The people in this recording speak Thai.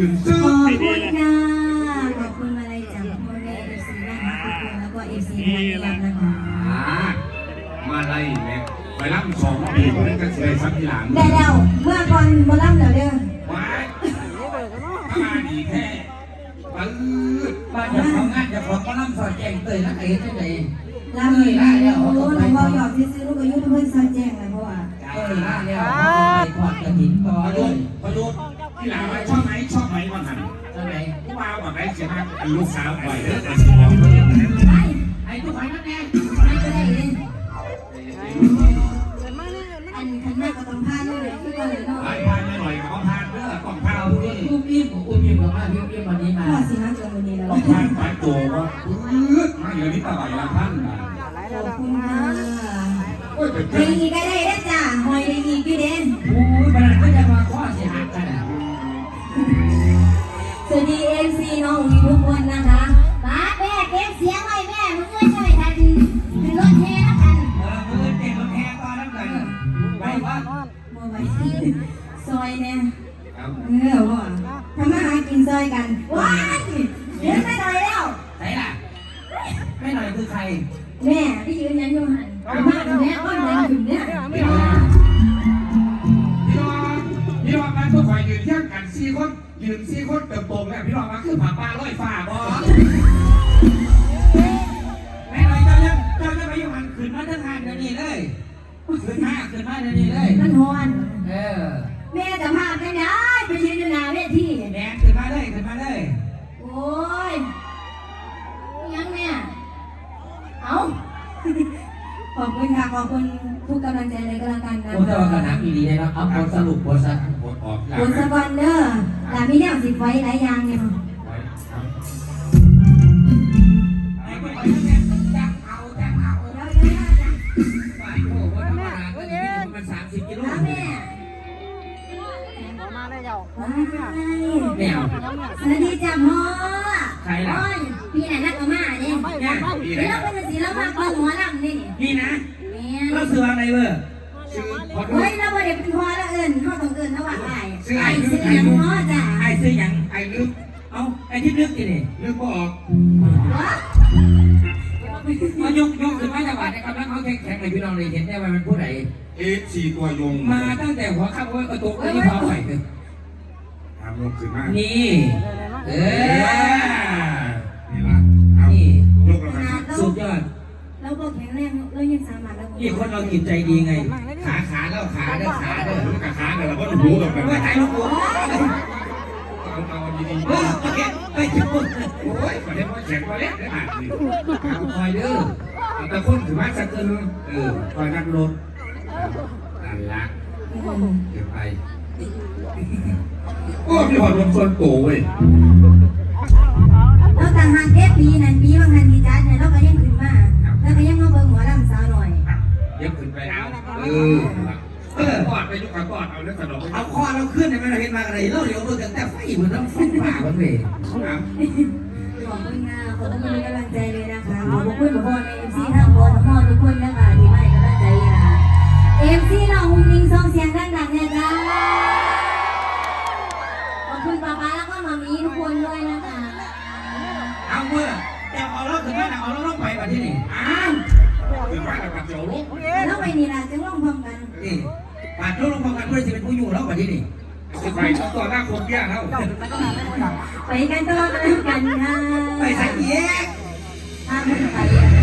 ยืนซื้อขอบคุณค่ะขอบคุณมาลัยจากพ่อแม่เอฟซีนะคะทุกคนแล้วก็เอฟซีมาเรียนนะคะมาไล่แม่ไปรับสองปีคนนั้นก็เสียสักทีหลังได้แล้วเมื่อก่อนโบราณแล้วเด้อว้ายถ้ามาดีแท้ปื๊ดบ้านจะของงานจะของก็ล่ำสอดแจงเตยนักเอ๋จังไดลำเลยได้แล้วโอ้โหลวงพ่อหยอกซื้อลูกอายุเพื่อนซอยแจ้งนะเพราะว่าเอ้ยล่าแล้วไปทอดกระถิ่นต่อพอเลดูยพอดูที่หลังไหมชอบ แบบไหนเสียมากลูกสาวปล่อยเด้อแต่สิบอกไปไอ้ทุกคนนั่นแน่ไม่ได้เลยอันคันแม่ก็ต้องพาลูกเลยที่ก่อนเลยเนาะไอ้พายมาหน่อยเขาพานเด้อกล่องพาเอาวที่อุ้มยิ้มอุ้มยิ้มกับมายิ้มยิ้มวันนี้มาพ่อสิฮะจนวันนี้แล้วกล่องพานไปโจว่าปื๊ดมาอยู่นี่ตะไบละพันนะขอบคุณค่ะโอ้ยเป็นได้อีกไพี่น้องมาทุกฝ่ายยืนเที่ยงกันสี่คนยืนสี่คนเติมโตแล้วพี่น้องมาคือผักปลาลอยฟ้าบอแม่หน่อยเจ้าเนี่ยเจ้าจะไปอยู่หันขึ้นมาทั้งทางเดี๋ยวนี้เลยขึ้นมาขึ้นมาเดี๋ยวนี้เลย มันฮอนเออแม่จะพาไปไหนไปยืนอยู่หน้าเวที แดงขึ้นมาเลยขึ้นมาเลย โอ้ย คุณค่ะขอบคุณทุกกำลังใจเลยก็แล้วกันนะผมจะว่ากระหนังดีๆเลยเนาะเอาผลสรุปผลสรุปหมดออกผลสกอนเดอร์หลานมีแนวสิไว้หลายอย่างเนี่ยไอ้คนนี้จังเอาจังเอาเดี๋ยวเดี๋ยวเดี๋ยวไปโอ้โหธรรมดาก็มีมันสามสิบกิโลนะแม่มาได้เจ้าว้ายแมวสวัสดีจ้าพ่อใครล่ะ โอ้ยพี่ไหนนักก็มาเนี่ยเนี่ยเดี๋ยวเราเป็นสีเรามาเปิดหัวลำนี่นี่นะแม่เราซื้ออะไรเว้ยชื่อพอดูเฮ้ยเราไม่ได้เป็นพ่อแล้วเอิญเขาต้องเอิญระหว่างไอ้ซื้อไอ้ไอ้ซื้อยังพ่อจ้ะไอ้ซื้อยังไอ้ลึก เอาไอ้ที่ลึกกี่นี่ลึกก็ออกวะ มายกยกขึ้นมาจังหวัดนะครับแล้วเขาแข็งแข็งเลยพี่น้องเลยเห็นได้ว่ามันผู้ใดเอฟซีตัวยงมาตั้งแต่หัวค่ำว่ากระตุกเลยที่พอไหวเลยทำลงขึ้นมานี่เออนี่ละเอานี่ยกแล้วกันสุดยอดเราบอกแข็งแรงเรายังสามารถเรานี่คนเราจิตใจดีไง ขาขาแล้วขาเด้อขาเด้อรู้กับขาแต่เราก็รู้กับกันว่าใจลูกหัว เอาเอาดีๆเออโอเคไปจุดโอ้ยขอเด็นว่าแข็งกว่าเล็กได้อ่านดิเอาคอยเด้อแต่คนถือว่าสักเกินเออคอยนักรถนั่นละเก็บไปโอ้พี่หอดลมโซนโตเว้ย เอาเรื่องขนมเอาคอเราขึ้นในมันเห็นมาอะไรเราเดี๋ยวเราแต่ไฟเหมือนน้ำไฟป่ามันเว้ยขอบคุณงาขอบคุณมีกำลังใจเลยนะคะขอบคุณทุกคนในเอ็มซีทั้งบอลทั้งมอทุกคนนะคะที่ให้กำลังใจนะคะเอ็มซีเราหุ่นยิงส่งเสียงดังๆเนี่ยจ้าขอบคุณป๊าป๊าแล้วก็มามีทุกคนด้วยนะคะเอาเมื่อจะเอาเราถึงว่าเอาเราลงไปแบบที่นี่อ้าวคือว่าเราปัดเจียวลูกแล้วไปนี่ล่ะจึงลงพร้อมกันนี่ปาดลูกลงมากัน เพื่อจะเป็นผู้อยู่เราแบบที่นี่คือไปต่อหน้าคนเบี้ยแล้วไปกันต่อกันค่ะไปใส่เย้ถ้ามึงไปอะเร่งตายเร่งตาถ้ายมึงไป